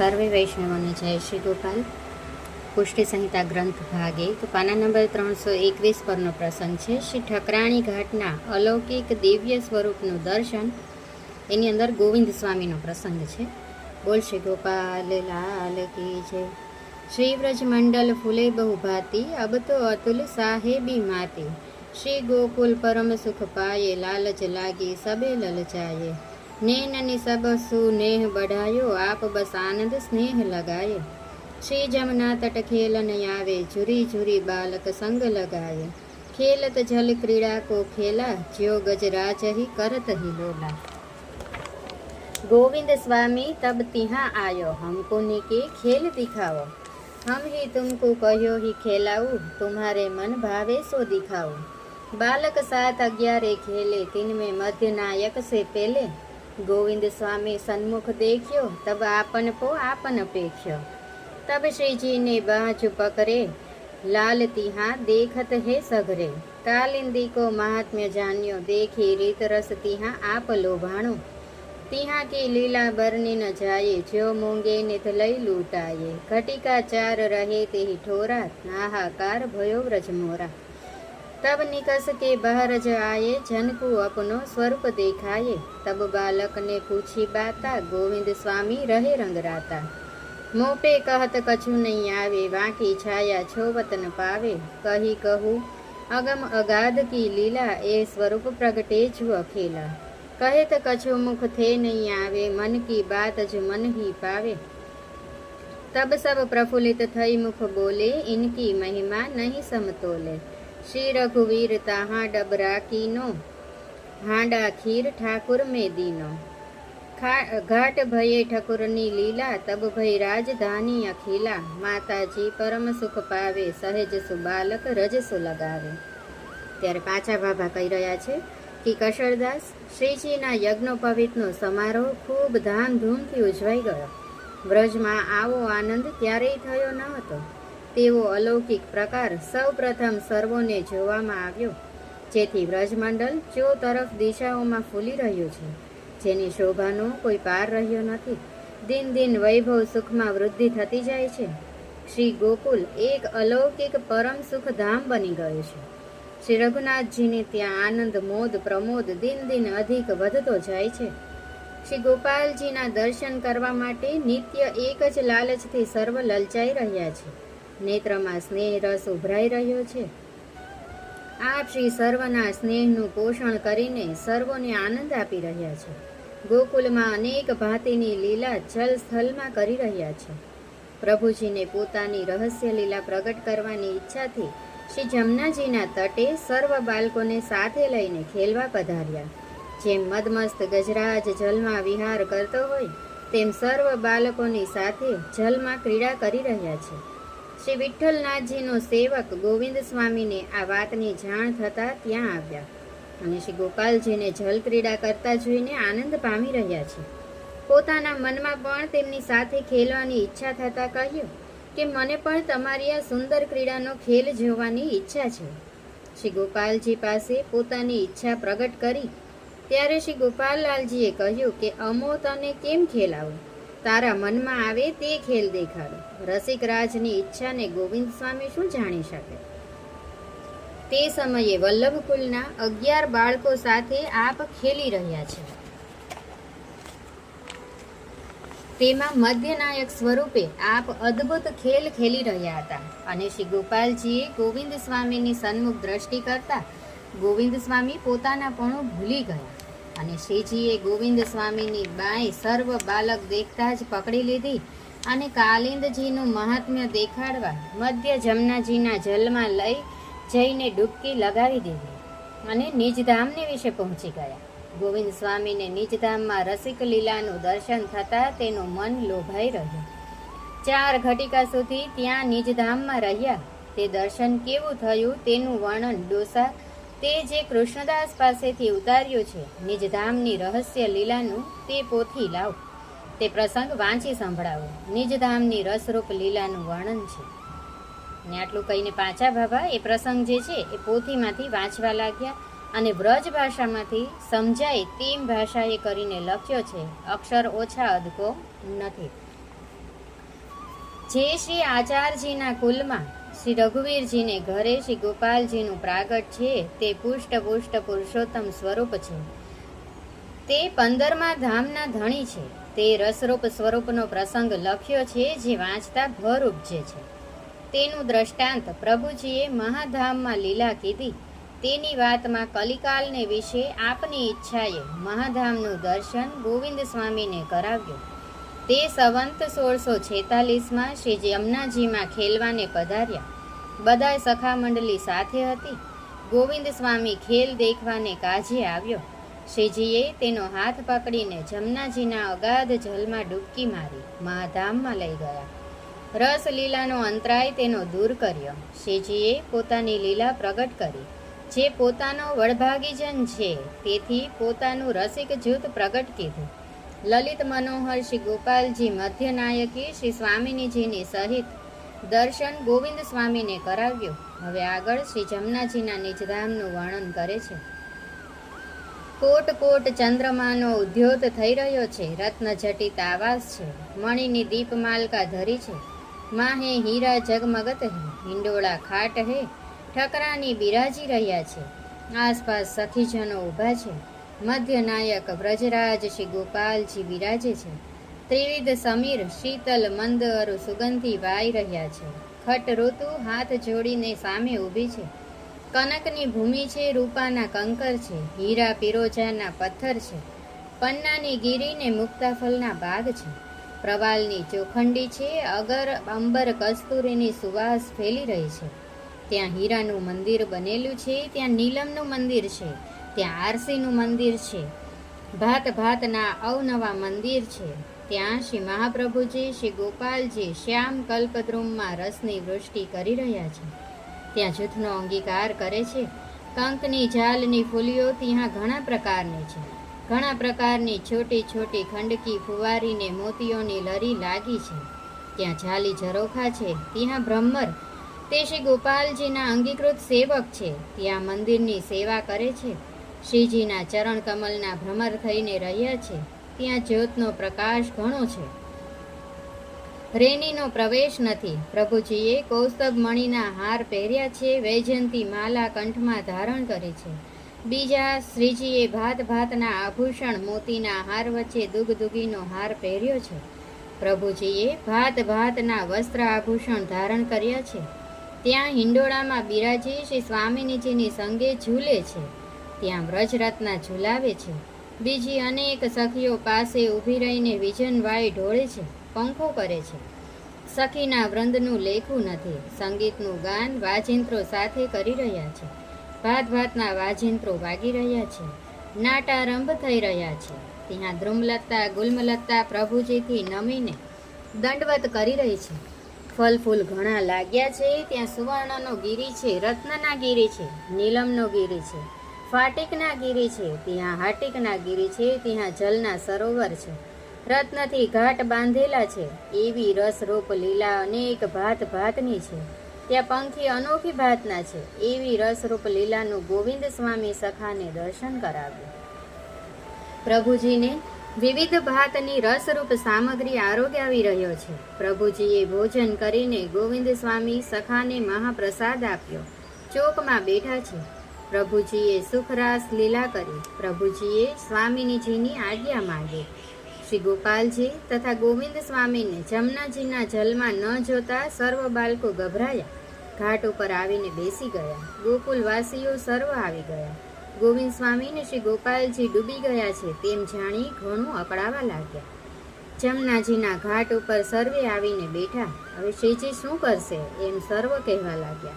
સર્વે વૈષ્ણવોને જય શ્રી ગોપાલ. પુષ્ટિ સંહિતા ગ્રંથ ભાગે. તો પાના નંબર ત્રણસો એકવીસ પરનો પ્રસંગ છે. શ્રી ઠકરાણી ઘાટના અલૌકિક દિવ્ય સ્વરૂપનું દર્શન. એની અંદર ગોવિંદ સ્વામીનો પ્રસંગ છે. બોલ શ્રી ગોપાલ, લાલ કી જય. શ્રી વ્રજમંડલ ફૂલે બહુ ભાતી. અબ તો અતુલ સાહેબી માતી. શ્રી ગોકુલ પરમ સુખ પાયે, લાલચ લાગી, સબે લલચાયે. નેનની સબ સુનેહ બઢાયો આપ બસ આનંદ સ્નેહ લગાયે શ્રી જમના તટ ખેલન આવે ઝુરી ઝુરી બાલક સંગ લગાયે ખેલત જલ ક્રીડા કો ખેલા જ્યો ગજરાજ ही करत ही लोला गोविंद स्वामी तब तिहाँ आयो हमको निके खेल दिखाओ हम ही तुमको कहो ही खेलाऊ तुम्हारे मन भावे सो दिखाओ बालक सात ग्यारह खेले तीन में मध्य नायक से पहले ગોવિંદ સ્વામી સન્મુખ દેખ્યો, તબ આપન પો, આપન અપેક્ષ તબ શ્રીજીને બાજુ પકરે લાલ તિહા દેખત હે સઘરે. કાલિંદી કો મહાત્મ્ય જાન્યો, દેખી રીત રસ તિહા આપ લોભાણો. તિહા કી લીલા બરની ન જાયે જો મૂંગે નિત લઈ લૂટાયે. ઘટિકા ચાર રહે તે ઠોરા હાહાકાર ભયો વ્રજમોરા तब निकस के बाहर ज आए जन को अपनो स्वरूप देखाए तब बालक ने पूछी बाता गोविंद स्वामी रहे रंग राता मुँह पे कहत कछु नहीं आवे बाकी छाया छोवत न पावे कही कहू अगम अगाध की लीला ए स्वरूप प्रगटे छु अकेला कहे त कछु मुख थे नहीं आवे मन की बात जो मन ही पावे तब सब प्रफुल्लित थई मुख बोले इनकी महिमा नहीं समतोले શ્રી રઘુવીર તાહા ડબરા કીનો, હાંડા ખીર ઠાકુર મેદીનો. ઘાટ ભયે ઠકુરની લીલા, તબ ભય રાજધાની અખીલા. માતાજી પરમ સુખ પાવે, સહેજ સુબાલક રજસુ લગાવે ત્યારે પાછા બાબા કહી રહ્યા છે કે કશરદાસ શ્રીજીના યજ્ઞોપવિતનો સમારોહ ખૂબ ધામધૂમથી ઉજવાઈ ગયો. વ્રજમાં આવો આનંદ ક્યારેય થયો ન હતો. તેવો અલૌકિક પ્રકાર સૌપ્રથમ સર્વોને જોવામાં આવ્યો, જેથી વ્રજમંડળ ચો તરફ દિશાઓમાં ફૂલી રહ્યું છે, જેની શોભાનો કોઈ પાર રહ્યો નથી. દિન દિન વૈભવ સુખમાં વૃદ્ધિ થતી જાય છે. શ્રી ગોકુલ એક અલૌકિક પરમ સુખ ધામ બની ગયું છે. શ્રી રઘુનાથજીને ત્યાં આનંદ, મોદ, પ્રમોદ દિન દિન અધિક વધતો જાય છે. શ્રી ગોપાલજીના દર્શન કરવા માટે નિત્ય એક જ લાલચથી સર્વ લલચાઈ રહ્યા છે. નેત્રમાં સ્નેહ રસ ઉભરાઈ રહ્યો છે. આપ શ્રી સર્વના સ્નેહનું પોષણ કરીને સર્વોને આનંદ આપી રહ્યા છે. ગોકુલમાં અનેક ભાતીની લીલા જલ સ્થલમાં કરી રહ્યા છે. પ્રભુજીને પોતાની રહસ્ય લીલા પ્રગટ કરવાની ઈચ્છાથી શ્રી જમનાજીના તટે સર્વ બાળકોને સાથે લઈને ખેલવા પધાર્યા. જેમ મદમસ્ત ગજરાજ જલમાં વિહાર કરતો હોય, તેમ સર્વ બાળકોની સાથે જલમાં ક્રીડા કરી રહ્યા છે. શ્રી વિઠ્ઠલનાથજીનો સેવક ગોવિંદ સ્વામીને આ વાતની જાણ થતાં ત્યાં આવ્યા અને શ્રી ગોપાલજીને જલ ક્રીડા કરતા જોઈને આનંદ પામી રહ્યા છે. પોતાના મનમાં પણ તેમની સાથે ખેલવાની ઈચ્છા થતાં કહ્યું કે મને પણ તમારી આ સુંદર ક્રીડાનો ખેલ જોવાની ઈચ્છા છે. શ્રી ગોપાલજી પાસે પોતાની ઈચ્છા પ્રગટ કરી. ત્યારે શ્રી ગોપાલલાલજીએ કહ્યું કે અમો તને કેમ ખેલાવું? તારા મનમાં આવે તે ખેલ દેખાડો. રસિકરાજની ઈચ્છાને ગોવિંદ સ્વામી શું જાણી શકે? તે સમયે વલ્લભકુલના અગિયાર બાળકો સાથે આપ ખેલી રહ્યા છે. તેમાં મધ્યનાયક સ્વરૂપે આપ અદ્ભુત ખેલ ખેલી રહ્યા હતા અને શ્રી ગોપાલજીએ ગોવિંદ સ્વામીની સન્મુખ દ્રષ્ટિ કરતા ગોવિંદ સ્વામી પોતાના પણું ભૂલી ગયા. અને શ્રીજીએ ગોવિંદ સ્વામીની બાઈ સર્વ બાલક દેખતા જ પકડી લીધી અને કાલિંદજીનું મહાત્મ્ય દેખાડવા મધ્ય જમનાજીના જલમાં લઈ જઈને ડૂબકી લગાવી દીધી અને નિજધામને વિશે પહોંચી ગયા. ગોવિંદ સ્વામીને નિજધામમાં રસિક લીલાનું દર્શન થતાં તેનું મન લોભાઈ રહ્યું. ચાર ઘટિકા સુધી ત્યાં નિજધામમાં રહ્યા. તે દર્શન કેવું થયું તેનું વર્ણન ડોસા તે જે કૃષ્ણદાસ પાસેથી ઉતાર્યું છે, નિજધામની રહસ્ય લીલાનું તે પોથી લાવ. તે પ્રસંગ વાંચી સંભળાવો. નિજધામની રસરૂપ લીલાનું વર્ણન છે. ને આટલું કહીને પાછા બાબા એ પ્રસંગ જે છે, એ પોથીમાંથી વાંચવા લાગ્યા અને વ્રજ ભાષામાંથી સમજાય તેમ ભાષાએ કરીને લખ્યો છે, અક્ષર ઓછા અદકો નથી. જે શ્રી આચાર્યજીના કુલમાં શ્રી રઘુવીરજીને ઘરે શ્રી ગોપાલજીનું પ્રાગટ છે, તે પુષ્ટ પુષ્ટ પુરુષોત્તમ સ્વરૂપ છે. તે પંદરમા ધામના ધણી છે. તે રસરૂપ સ્વરૂપનો પ્રસંગ લખ્યો છે, જે વાંચતા ભર ઉપજે છે. તેનું દ્રષ્ટાંત પ્રભુજીએ મહાધામમાં લીલા કીધી. તેની વાતમાં કલિકાલને વિશે આપની ઈચ્છાએ મહાધામનું દર્શન ગોવિંદ સ્વામીને કરાવ્યું. તે સંવંત સોળસો છેતાલીસમાં શ્રી યમુનાજીમાં ખેલવાને પધાર્યા. બધા સખા મંડળી સાથે હતી. ગોવિંદ સ્વામી ખેલ દેખવાને કાજે આવ્યો. શ્રીજીએ તેનો હાથ પકડીને જમનાજીના અગાધ જલમાં ડૂબકી મારી, મહાધામમાં લઈ ગયા. રસ લીલાનો અંતરાય તેનો દૂર કર્યો. શ્રીજીએ પોતાની લીલા પ્રગટ કરી. જે પોતાનો વડભાગીજન છે, તેથી પોતાનું રસિક જૂથ પ્રગટ કીધું. લલિત મનોહર શ્રી ગોપાલજી મધ્યનાયકી શ્રી સ્વામિનીજીની સહિત દર્શન ગોવિંદ સ્વામીને કરાવ્યું. હવે આગળ શ્રી જમનાજીના નિજધામનું વર્ણન કરે છે. કોટ કોટ ચંદ્રમાનો ઉદ્યોત થઈ રહ્યો છે. રત્ન જટિત આવાસ છે. મણિની દીપમાલકા ધરી છે. માહે હીરા જગમગત હે. હિંડોળા ખાટ હે. ઠકરાની બિરાજી રહ્યા છે. આસપાસ સખીજનો ઊભા છે. મધ્ય નાયક વ્રજરાજ શ્રી ગોપાલજી બિરાજે છે. ત્રિવિધ સમીર, શીતલ મંદ અરુ સુગંધી વાઈ રહ્યા છે. ખટ ઋતુ હાથ જોડીને સામે ઊભી છે. કનકની ભૂમિ છે, રૂપાના કંકર છે, હીરા પિરોજાના પથ્થર છે. પન્નાની ગીરીને મુક્તાફલના બાગ છે. પ્રવાલની ચોખંડી છે, અગર અંબર કસ્તુરીની સુવાસ ફેલી રહી છે. ત્યાં હીરાનું મંદિર બનેલું છે, ત્યાં નીલમનું મંદિર છે. ત્યાં આરસીનું મંદિર છે. ભાત ભાતના અવનવા મંદિર છે. ત્યાં શ્રી મહાપ્રભુજી, શ્રી ગોપાલજી શ્યામ કલ્પદ્રુમમાં રસની વૃષ્ટિ કરી રહ્યા છે. ત્યાં જૂથનો અંગીકાર કરે છે. કંકની જાલની ફૂલીઓ ત્યાં ઘણા પ્રકારની છે. ઘણા પ્રકારની છોટી છોટી ખંડકી ફુવારીને મોતીઓની લરી લાગી છે. ત્યાં જાલી ઝરોખા છે. ત્યાં બ્રહ્મર, તે શ્રી ગોપાલજીના અંગીકૃત સેવક છે. ત્યાં મંદિરની સેવા કરે છે. શ્રીજીના ચરણ કમલના ભ્રમર થઈને રહ્યા છે. ત્યાં જ્યોતનો પ્રકાશ ઘણો છે. રેનીનો પ્રવેશ નથી. પ્રભુજીએ કૌસ્તભ મણીના હાર પહેર્યા છે, વૈજયંતી માલા કંઠમાં ધારણ કરી છે. બીજા શ્રીજીએ ભાત ભાતના આભૂષણ મોતીના હાર વચ્ચે દુગદુગીનો હાર પહેર્યો છે. પ્રભુજીએ ભાત ભાતના વસ્ત્ર આભૂષણ ધારણ કર્યા છે. ત્યાં હિંડોળામાં બિરાજી શ્રી સ્વામીનીજીની સંગે ઝૂલે છે. ત્યાં વ્રજરત્ના ઝુલાવે છે. બીજી અનેક સખીઓ પાસે ઊભી રહીને વિજન ઢોળે છે, પંખો કરે છે. સખીના વૃંદનું લેખું નથી, સંગીતનું ગાન વાજિંત્રો સાથે કરી રહ્યા છે. ભાત ભાતના વાજિંત્રો વાગી રહ્યા છે. નાટારંભ થઈ રહ્યા છે. ત્યાં ધ્રુમલતા ગુલમલતા પ્રભુજીથી નમીને દંડવત કરી રહી છે. ફલ ફૂલ ઘણા લાગ્યા છે, ત્યાં સુવર્ણનો ગીરી છે, રત્નના ગીરી છે, નીલમનો ગીરી છે. ફાટિકના ગીરી છે, ત્યાં હાટિકના ગીરી છે, ત્યાં જલના સરોવર છે. રત્નથી ઘાટ બાંધેલા છે, એવી રસરૂપ લીલા અનેક ભાત ભાતની છે. ત્યાં પંખી અનોખી ભાતના છે, એવી રસરૂપ લીલાનું ગોવિંદ સ્વામી સખાને દર્શન કરાવ્યું. પ્રભુજીને વિવિધ ભાતની રસરૂપ સામગ્રી આરોગ્ય આવી રહ્યો છે. પ્રભુજીએ ભોજન કરીને ગોવિંદ સ્વામી સખાને મહાપ્રસાદ આપ્યો. ચોકમાં બેઠા છે. પ્રભુજીએ સુખરાસ લીલા કરી. પ્રભુજીએ સ્વામિનીજીની આજ્ઞા માંગી. શ્રી ગોપાલજી તથા ગોવિંદ સ્વામીને જમનાજીના જલમાં ન જોતા સર્વ બાળકો ગભરાયા. ઘાટ ઉપર આવીને બેસી ગયા. ગોકુલવાસીઓ સર્વ આવી ગયા. ગોવિંદ સ્વામીને શ્રી ગોપાલજી ડૂબી ગયા છે તેમ જાણી ઘણું અકળાવા લાગ્યા. જમનાજીના ઘાટ ઉપર સર્વે આવીને બેઠા. હવે શ્રીજી શું કરશે? એમ સર્વ કહેવા લાગ્યા.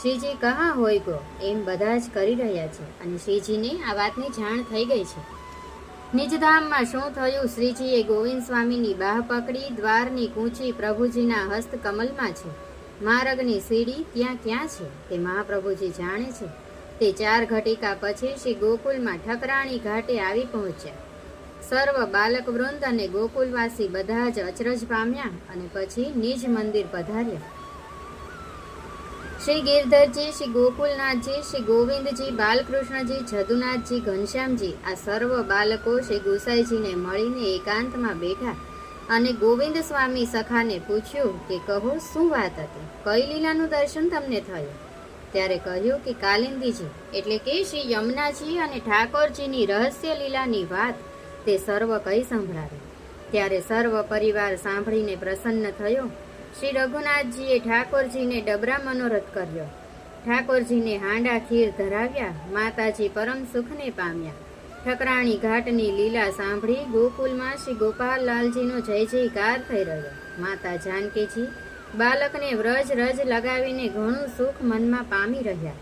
શ્રીજી કહા હોય ગો, એમ બધા જ કરી રહ્યા છે અને શ્રીજીને આ વાતની જાણ થઈ ગઈ છે. નિજધામમાં શું થયું? શ્રીજીએ ગોવિંદ સ્વામીની બાહ પકડી, દ્વારની કૂંચી પ્રભુજીના હસ્ત કમલમાં છે. માર્ગની સીડી ત્યાં ક્યાં છે? તે મહાપ્રભુજી જાણે છે. તે ચાર ઘટિકા પછી શ્રી ગોકુલમાં ઠકરાણી ઘાટે આવી પહોંચ્યા. સર્વ બાલક વૃંદ અને ગોકુલવાસી બધા જ અચરજ પામ્યા અને પછી નિજ મંદિર પધાર્યા. શ્રી ગિરધરજી, શ્રી ગોકુલનાથજી, શ્રી ગોવિંદજી, બાલકૃષ્ણજી, જદુનાથજી, ઘનશ્યામજી, આ સર્વ બાલકો શ્રી ગોસાઈજીને મળીને એકાંતમાં બેઠા અને ગોવિંદ સ્વામી સખાને પૂછ્યું કે કહો, શું વાત હતી? કઈ લીલાનું દર્શન તમને થયું? ત્યારે કહ્યું કે કાલિંદીજી, એટલે કે શ્રી યમુનાજી અને ઠાકોરજીની રહસ્ય લીલાની વાત તે સર્વ કઈ સંભળાવી. ત્યારે સર્વ પરિવાર સાંભળીને પ્રસન્ન થયો શ્રી રઘુનાથજીએ ઠાકોરજીને ડબરા મનોરથ કર્યો. ઠાકોરજીને હાંડા ખીર ધરાવ્યા, માતાજી પરમ સુખને પામ્યા. ઠકરાણી ઘાટની લીલા સાંભળી ગોકુલમાં શ્રી ગોપાલલાલજીનો જય જયકાર થઈ રહ્યો. માતા જાનકીજી બાલકને વ્રજ રજ લગાવીને ઘણું સુખ મનમાં પામી રહ્યા.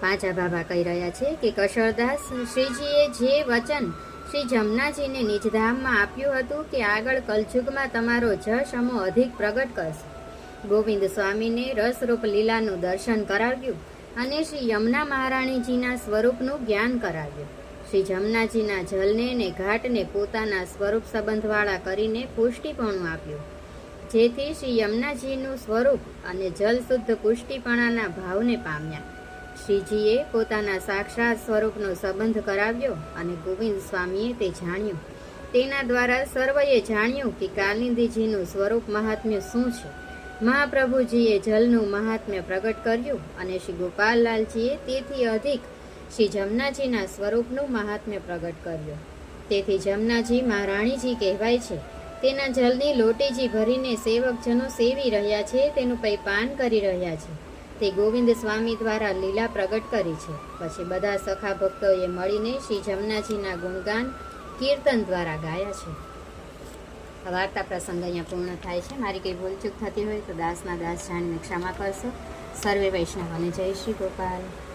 પાંચા બાબા કહી રહ્યા છે કે કશળદાસ શ્રીજીએ જે વચન શ્રી જમનાજીને નિજધામમાં આપ્યું હતું કે આગળ કલયુગમાં તમારો જશ અમો અધિક પ્રગટ કરશે. ગોવિંદ સ્વામીને રસરૂપ લીલાનું દર્શન કરાવ્યું અને શ્રી યમુના મહારાણીજીના સ્વરૂપનું જ્ઞાન કરાવ્યું. શ્રી જમનાજીના જલને ને ઘાટને પોતાના સ્વરૂપ સંબંધવાળા કરીને પુષ્ટિપણું આપ્યું. જેથી શ્રી યમુનાજીનું સ્વરૂપ અને જલ શુદ્ધ પુષ્ટિપણાના ભાવને પામ્યા. શ્રીજીએ પોતાના સાક્ષાત સ્વરૂપનો સંબંધ કરાવ્યો અને ગોવિંદ સ્વામીએ તે જાણ્યું. તેના દ્વારા સર્વએ જાણ્યું કે કાલિંદીજીનું સ્વરૂપ મહાત્મ્ય શું છે. મહાપ્રભુજીએ જલનું મહાત્મ્ય પ્રગટ કર્યું અને શ્રી ગોપાલલાલજીએ તેથી અધિક શ્રી જમનાજીના સ્વરૂપનું મહાત્મ્ય પ્રગટ કર્યું. તેથી જમનાજી મહારાણીજી કહેવાય છે, તેના જલની લોટીજી ભરીને સેવકજનો સેવી રહ્યા છે, તેનું પૈ પાન કરી રહ્યા છે. તે ગોવિંદ સ્વામી દ્વારા લીલા પ્રગટ કરી છે. પછી બધા સખા ભક્તોએ મળીને શ્રી જમનાજીના ગુણગાન, કીર્તન દ્વારા ગાયા છે. વાર્તા પ્રસંગ અહીંયા પૂર્ણ થાય છે. મારી કંઈ ભૂલચૂક થતી હોય તો દાસના દાસ જાણીને ક્ષમા કરશો. સર્વે વૈષ્ણવને જય શ્રી ગોપાલ.